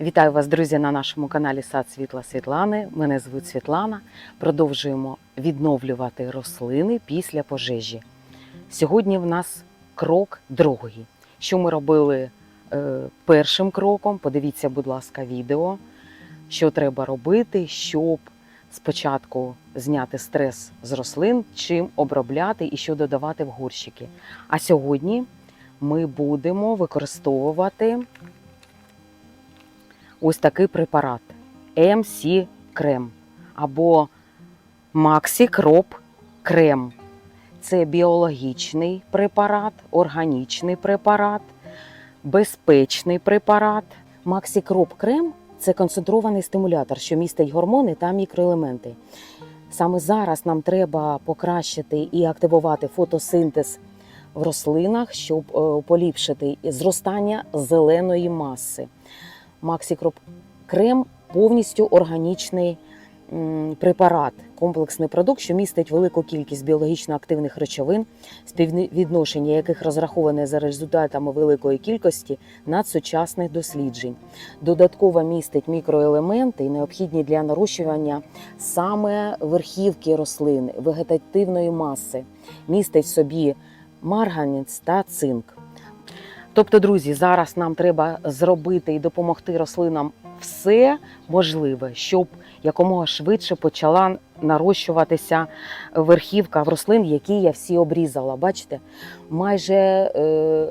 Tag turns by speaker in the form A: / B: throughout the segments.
A: Вітаю вас, друзі, на нашому каналі Сад Світла Світлани. Мене звуть Світлана. Продовжуємо відновлювати рослини після пожежі. Сьогодні в нас крок другий. Що ми робили е, першим кроком? Подивіться, будь ласка, відео, що треба робити, щоб спочатку зняти стрес з рослин, чим обробляти і що додавати в горщики. А сьогодні ми будемо використовувати ось такий препарат MC крем або Maxi Crop крем. Це біологічний препарат, органічний препарат, безпечний препарат. Maxi Crop крем це концентрований стимулятор, що містить гормони та мікроелементи. Саме зараз нам треба покращити і активувати фотосинтез в рослинах, щоб е, поліпшити зростання зеленої маси. Максікроп крем повністю органічний препарат, комплексний продукт, що містить велику кількість біологічно активних речовин, співвідношення яких розраховане за результатами великої кількості надсучасних досліджень. Додатково містить мікроелементи, необхідні для нарощування саме верхівки рослин, вегетативної маси, містить в собі марганець та цинк. Тобто, друзі, зараз нам треба зробити і допомогти рослинам все можливе, щоб якомога швидше почала нарощуватися верхівка в рослин, які я всі обрізала. Бачите, майже е,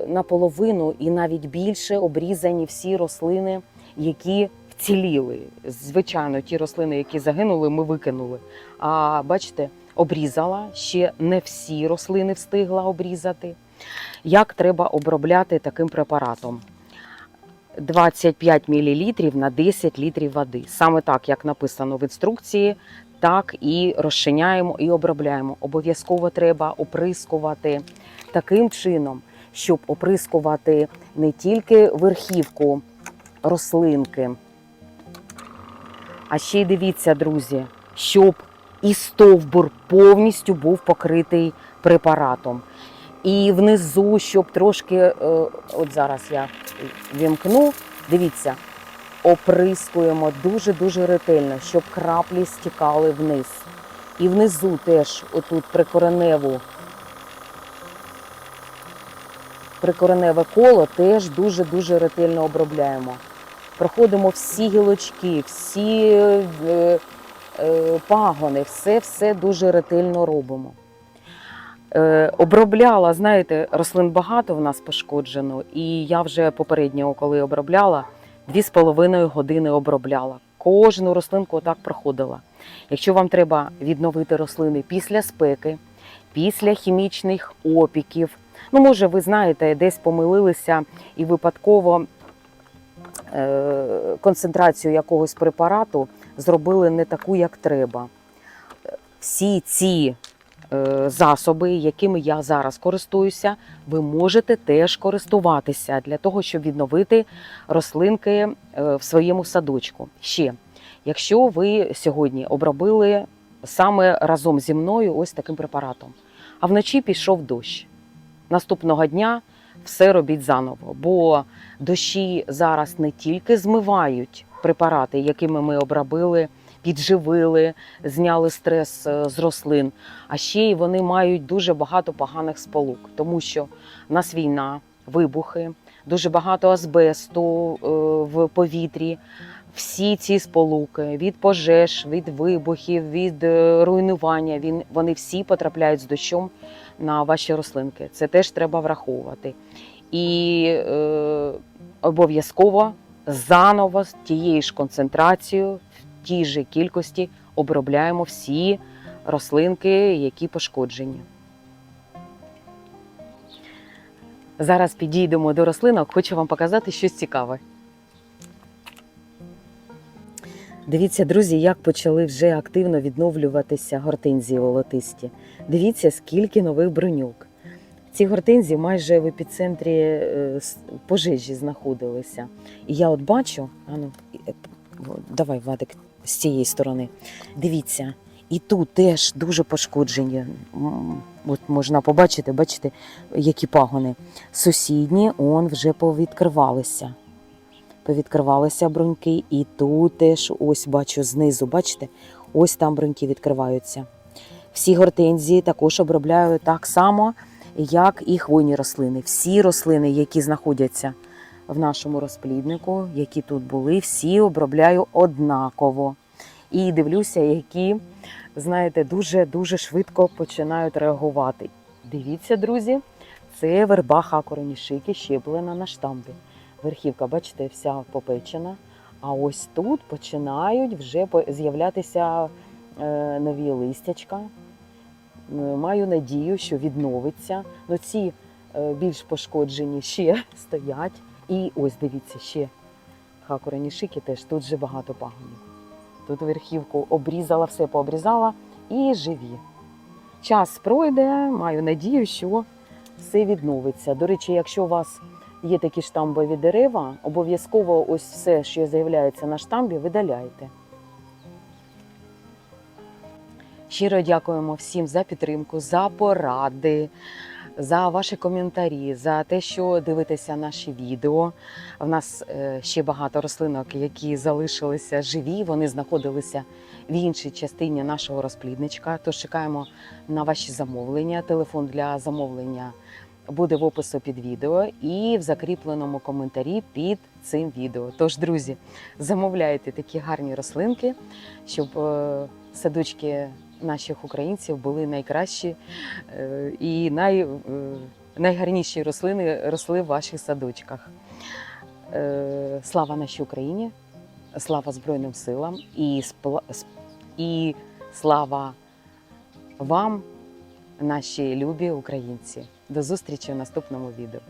A: наполовину і навіть більше обрізані всі рослини, які вціліли. Звичайно, ті рослини, які загинули, ми викинули. А бачите, обрізала ще не всі рослини встигла обрізати. Як треба обробляти таким препаратом? 25 мл на 10 літрів води. Саме так, як написано в інструкції, так і розчиняємо і обробляємо. Обов'язково треба оприскувати таким чином, щоб оприскувати не тільки верхівку рослинки, а ще й дивіться, друзі, щоб і стовбур повністю був покритий препаратом. І внизу, щоб трошки, е, от зараз я вімкну, дивіться, оприскуємо дуже-дуже ретельно, щоб краплі стікали вниз. І внизу теж, отут прикореневу, прикореневе коло теж дуже-дуже ретельно обробляємо. Проходимо всі гілочки, всі е, е, пагони, все-все дуже ретельно робимо. Е, обробляла, знаєте, рослин багато в нас пошкоджено, і я вже попередньо, коли обробляла, 2,5 години обробляла. Кожну рослинку отак проходила. Якщо вам треба відновити рослини після спеки, після хімічних опіків, ну, може, ви знаєте, десь помилилися і випадково е, концентрацію якогось препарату зробили не таку, як треба. Всі ці засоби, якими я зараз користуюся, ви можете теж користуватися для того, щоб відновити рослинки е, в своєму садочку. Ще, якщо ви сьогодні обробили саме разом зі мною ось таким препаратом, а вночі пішов дощ. Наступного дня все робіть заново, бо дощі зараз не тільки змивають препарати, якими ми обробили підживили, зняли стрес е, з рослин. А ще й вони мають дуже багато поганих сполук, тому що в нас війна, вибухи, дуже багато азбесту е, в повітрі. Всі ці сполуки від пожеж, від вибухів, від е, руйнування, він, вони всі потрапляють з дощом на ваші рослинки. Це теж треба враховувати. І е, обов'язково заново з тією ж концентрацією, тій же кількості обробляємо всі рослинки, які пошкоджені. Зараз підійдемо до рослинок, хочу вам показати щось цікаве. Дивіться, друзі, як почали вже активно відновлюватися гортензії волотисті. Дивіться, скільки нових бронюк. Ці гортензії майже в епіцентрі е, пожежі знаходилися. І я от бачу, ану, е, давай, Вадик, з цієї сторони. Дивіться, і тут теж дуже пошкоджені. От можна побачити, бачите, які пагони. Сусідні он вже повідкривалися. повідкривалися бруньки, і тут теж ось бачу знизу, бачите, ось там бруньки відкриваються. Всі гортензії також обробляю так само, як і хвойні рослини. Всі рослини, які знаходяться в нашому розпліднику, які тут були, всі обробляю однаково. І дивлюся, які, знаєте, дуже-дуже швидко починають реагувати. Дивіться, друзі, це верба хакоронішики, щеплена на штамбі. Верхівка, бачите, вся попечена. А ось тут починають вже з'являтися е, нові листячка. Е, Маю надію, що відновиться. Ну, ці е, більш пошкоджені ще стоять. І ось дивіться, ще хакуранішики теж тут же багато пагонів. Тут верхівку обрізала, все пообрізала і живі. Час пройде, маю надію, що все відновиться. До речі, якщо у вас є такі штамбові дерева, обов'язково ось все, що з'являється на штамбі, видаляйте. Щиро дякуємо всім за підтримку, за поради, за ваші коментарі, за те, що дивитеся наші відео. У нас е, ще багато рослинок, які залишилися живі. Вони знаходилися в іншій частині нашого розплідничка. Тож чекаємо на ваші замовлення. Телефон для замовлення буде в опису під відео і в закріпленому коментарі під цим відео. Тож, друзі, замовляйте такі гарні рослинки, щоб е, садочки наших українців були найкращі е, і най, е, найгарніші рослини росли в ваших садочках. Е, Слава нашій Україні, слава Збройним силам і, спла- сп- і слава вам, наші любі українці. До зустрічі в наступному відео.